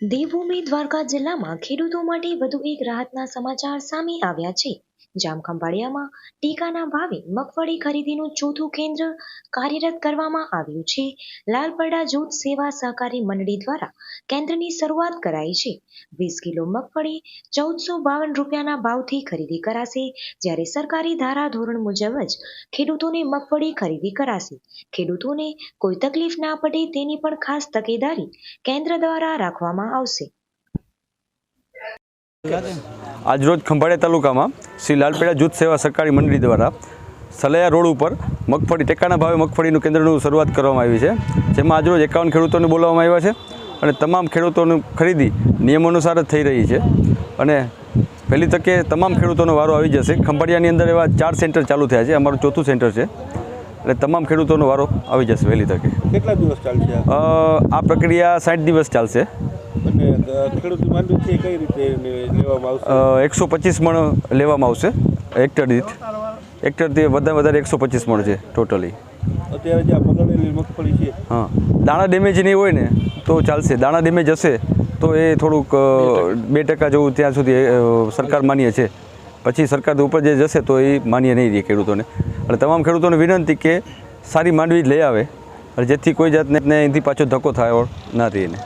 દેવભૂમિ દ્વારકા જિલ્લામાં ખેડૂતો માટે વધુ એક રાહતના સમાચાર સામે આવ્યા છે. જામખંભાળિયામાં ટેકાના ભાવે મગફળી ખરીદીનું ચોથું કેન્દ્ર કાર્યરત કરવામાં આવ્યું છે. લાલપરડા જૂથ સેવા સહકારી મંડળી દ્વારા કેન્દ્રની શરૂઆત કરાઈ છે. વીસ કિલો મગફળી ચૌદસો બાવન રૂપિયાના ભાવથી ખરીદી કરાશે. જ્યારે સરકારી ધારા ધોરણ મુજબ જ ખેડૂતોને મગફળી ખરીદી કરાશે. ખેડૂતોને કોઈ તકલીફ ના પડે તેની પણ ખાસ તકેદારી કેન્દ્ર દ્વારા રાખવામાં આવશે. આજરોજ ખંભાળિયા તાલુકામાં શ્રી લાલપેડા જૂથ સેવા સરકારી મંડળી દ્વારા સલૈયા રોડ ઉપર મગફળી ટેકાના ભાવે મગફળીનું કેન્દ્રનું શરૂઆત કરવામાં આવી છે. જેમાં આજરોજ એકાવન ખેડૂતોને બોલાવવામાં આવ્યા છે અને તમામ ખેડૂતોની ખરીદી નિયમ અનુસાર જ થઈ રહી છે. અને પહેલી તકે તમામ ખેડૂતોનો વારો આવી જશે. ખંભાળિયાની અંદર એવા ચાર સેન્ટર ચાલુ થયા છે. અમારું ચોથું સેન્ટર છે. એટલે તમામ ખેડૂતોનો વારો આવી જશે વહેલી તકે. કેટલા દિવસ ચાલશે આ પ્રક્રિયા સાઠ દિવસ ચાલશે. અને ખેડૂત માંડવી છે કઈ રીતે લેવામાં આવશે? એકસો પચીસ મણ લેવામાં આવશે હેક્ટર દીઠ. હેક્ટરથી વધારે વધારે એકસો પચીસ મણ છે ટોટલી. અત્યારે જે પકડેલી મગફળી છે. હા. દાણા ડેમેજ નહીં હોય ને તો ચાલશે. દાણા ડેમેજ હશે તો એ થોડુંક બે ટકા જેવું ત્યાં સુધી સરકાર માન્ય છે. પછી સરકાર ઉપર જે જશે તો એ માન્ય નહીં રહે ખેડૂતોને. એટલે તમામ ખેડૂતોને વિનંતી કે સારી માંડવી જ લઈ આવે અને જેથી કોઈ જાતને અહીંથી પાછો ધક્કો થાય ના રહીને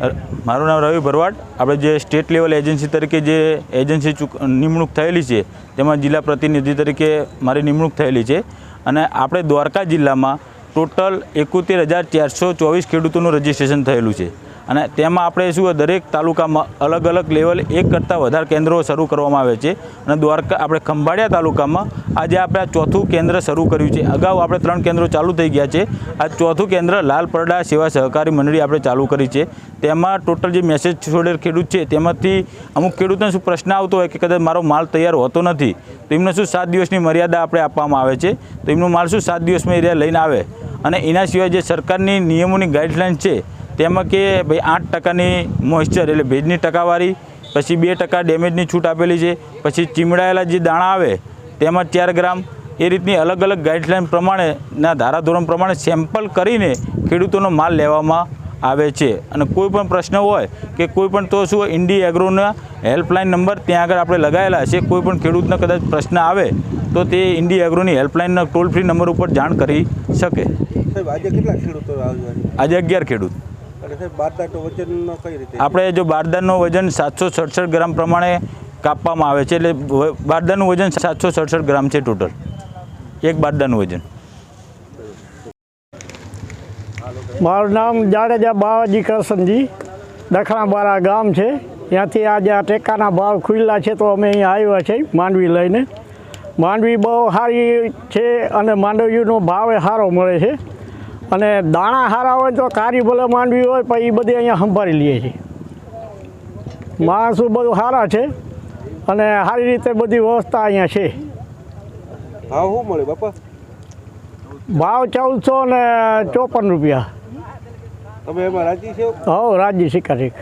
મારું નામ રવિ ભરવાડ. આપણે જે સ્ટેટ લેવલ એજન્સી તરીકે જે એજન્સી નિમણૂક થયેલી છે, તેમાં જિલ્લા પ્રતિનિધિ તરીકે મારી નિમણૂક થયેલી છે. અને આપણે દ્વારકા જિલ્લામાં ટોટલ એકોતેર હજાર ચારસો ચોવીસ ખેડૂતોનું રજિસ્ટ્રેશન થયેલું છે. અને તેમાં આપણે શું દરેક તાલુકામાં અલગ અલગ લેવલ એક કરતાં વધારે કેન્દ્રો શરૂ કરવામાં આવે છે. અને દ્વારકા, આપણે ખંભાળિયા તાલુકામાં આજે આપણે આ ચોથું કેન્દ્ર શરૂ કર્યું છે. અગાઉ આપણે ત્રણ કેન્દ્રો ચાલુ થઈ ગયા છે. આ ચોથું કેન્દ્ર લાલ પરડા સેવા સહકારી મંડળી આપણે ચાલુ કરી છે. તેમાં ટોટલ જે મેસેજ છોડેલ ખેડૂત છે, તેમાંથી અમુક ખેડૂતોને શું પ્રશ્ન આવતો હોય કે કદાચ મારો માલ તૈયાર હોતો નથી, તો એમને શું સાત દિવસની મર્યાદા આપણે આપવામાં આવે છે. તો એમનો માલ શું સાત દિવસમાં એરિયા લઈને આવે? અને એના સિવાય જે સરકારની નિયમોની ગાઈડલાઇન છે તેમાં કે ભાઈ આઠ ટકાની મોઇશ્ચર એટલે ભેજની ટકાવારી પછી બે ટકા ડેમેજની છૂટ આપેલી છે પછી ચીમડાયેલા જે દાણા આવે તેમાં ચાર ગ્રામ એ રીતની અલગ અલગ ગાઈડલાઇન પ્રમાણેના ધારાધોરણ પ્રમાણે સેમ્પલ કરીને ખેડૂતોનો માલ લેવામાં આવે છે. અને કોઈ પણ પ્રશ્ન હોય કે કોઈ પણ તો શું ઇન્ડી એગ્રોના હેલ્પલાઇન નંબર ત્યાં આગળ આપણે લગાવેલા છે કોઈ પણ ખેડૂતને કદાચ પ્રશ્ન આવે તો તે ઇન્ડી એગ્રોની હેલ્પલાઇનના ટોલ ફ્રી નંબર ઉપર જાણ કરી શકે. આજે કેટલા ખેડૂતો આજે અગિયાર ખેડૂત. આપણે જો બારદાનનું વજન સાતસો સડસઠ ગ્રામ પ્રમાણે કાપવામાં આવે છે એટલે બારદાનું વજન સાતસો સડસઠ ગ્રામ છે ટોટલ. એક બારદાનું વજન. મારું નામ જાડેજા બાવાજી કરશનજી દખણાબારા ગામ છે. ત્યાંથી આજે આ ટેકાના ભાવ ખુલ્લા છે તો અમે અહીંયા આવ્યા છે માંડવી લઈને. માંડવી બહુ સારી છે અને માંડવીનો ભાવ સારો મળે છે. અને દાણા સારા હોય તો કારી ભલે માંડવી હોય પણ એ બધી અહીંયા સંભાળી લઈએ છીએ માણસો બધું સારા છે અને સારી રીતે બધી વ્યવસ્થા અહીંયા છે. હા શું મળે બાપા? ભાવ ચૌદસો ને ચોપન રૂપિયા. તમે એમાં રાજી છો? હો રાજી શિકારી.